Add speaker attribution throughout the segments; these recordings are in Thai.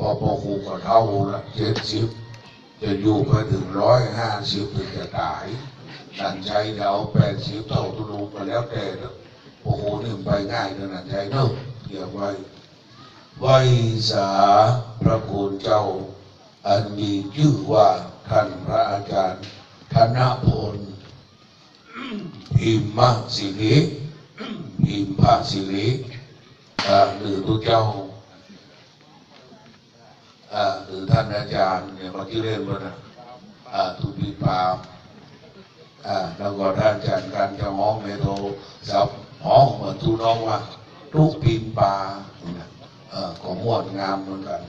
Speaker 1: พอพอคูก็เท่าละเจ็ดสิบจะอยู่ไปถึงร้อยห้าสิบถึงจะตายนันใจเดาแปดสิบเท่าตุลูก็แล้วแต่เนอะโอ้โหนี่มันไปง่ายนะนันใจเนอะเกี่ยวไว้ไว้สาพระคุณเจ้า อันมีชื่อว่าท่านพระอาจารย์ธนพลพิมมสิริพิมพสิริหรือทุกเจ้า หรือท่านอาจารย์เนี่ยมาที่เรียนมานะอ่าทุปีปาอ่าแล้วก็ท่านอาจารย์การจะห้องเมโทรศัพท์ห้อเหมือนทุน้องว่าทุกปีปาอ่อของมวดงามเหมือนกัน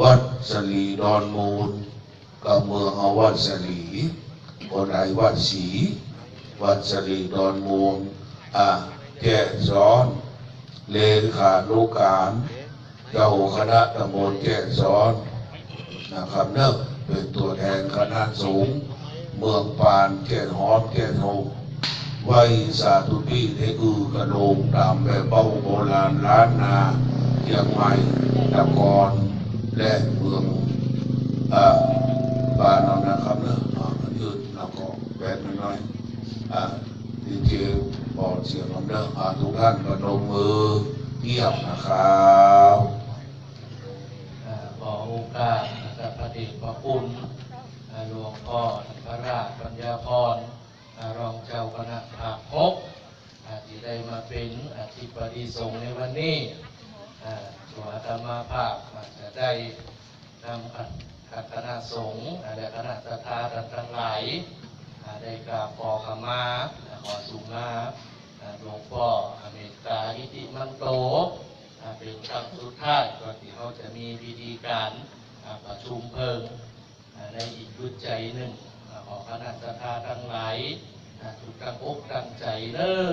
Speaker 1: วัดสลีดอนมูลก็เมืองเอาวัดสลีคนไหนวัดศรีวัดสรีดอนมูลอ่าแจ้ซ้อนเลขานุการ เจ้าคณะตำบลแจ้ซ้อนนะครับเนื่อะเป็นตัวแทนคณะสูง เมืองปานแก่ฮอมแก่โทงไว้สาธุพี่เทอือกระโดงตามแบบเป้าโบราณล้านนาเชียงใหม่ตะกอนและเมืองอ่าบ้านเรานะครับเนอะอ่ายืดแล้วก็แบนน้อยๆอ่าดีเจบอกเสียงของเนอะอ่าทุกท่านประนมมือเงียบนะครับ
Speaker 2: ขอโอกานะครับพระเดชพระคุณหลวงพ่อพระราชปัญญาพรรองเจ้าคณะภาคหกที่ได้มาเป็นอธิบดีสงฆ์ในวันนี้ตัวอาตมาภาพจะได้นำคณะสงฆ์และคณะสัตาท่าทั้งหลายได้กราบขอขมาขอสุมาหลวงพ่ออเมตตาอิติมันโต เป็นครั้งสุดท้ายก่อนที่เขาจะมีพิธีการประชุมเพลิงอ่าในอีกยุดใจหนึ่งขอคณะสัตยาทั้งหลายทุกตั้งอกตั้งใจเด้อ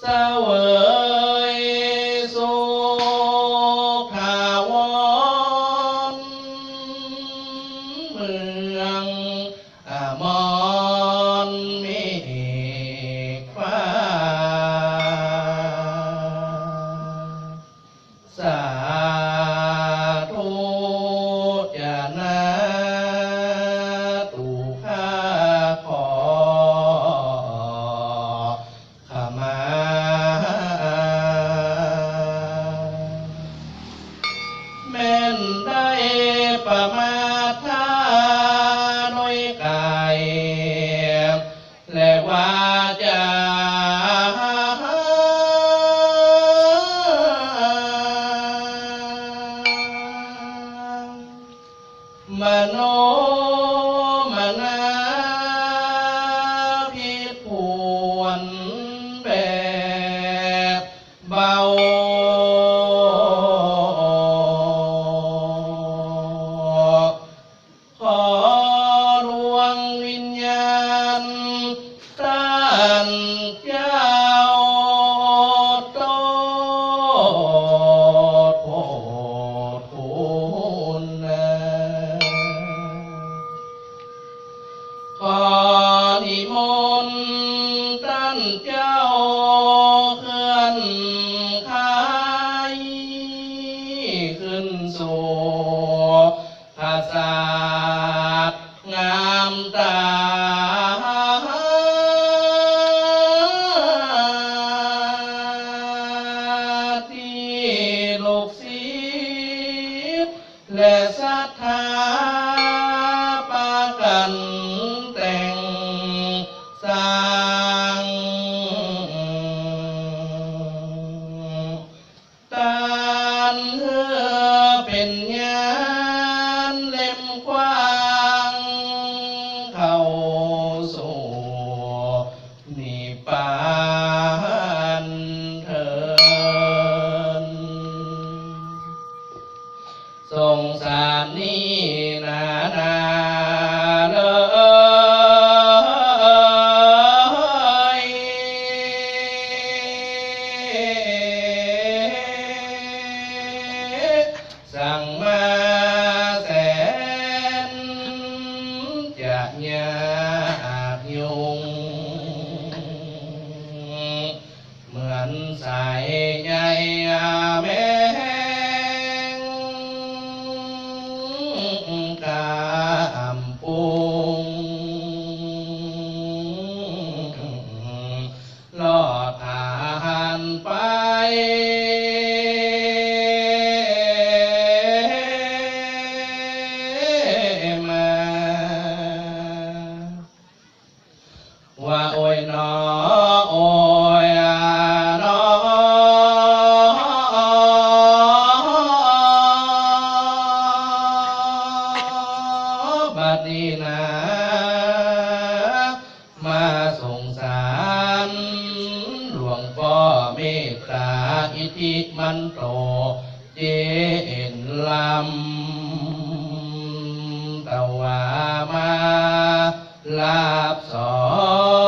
Speaker 2: So, uh, และศรัทธา sùng sàn ni na na đời rằng ma sẽ chạc nhà hạt mượn xài nhai à mê ับสอง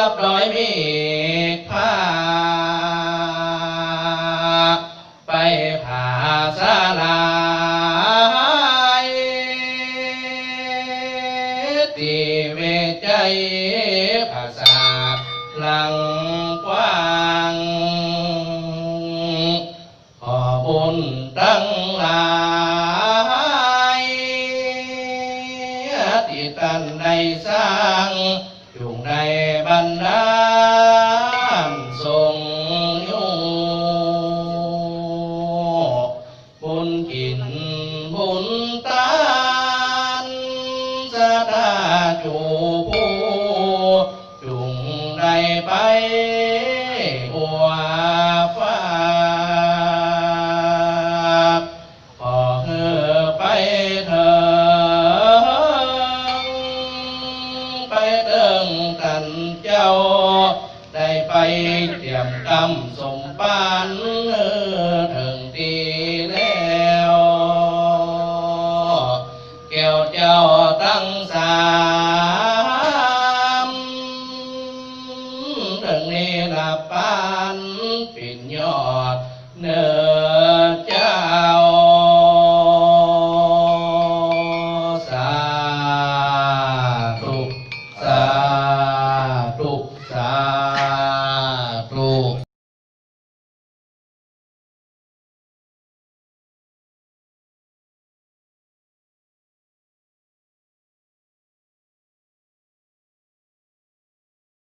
Speaker 2: รับร้อยมี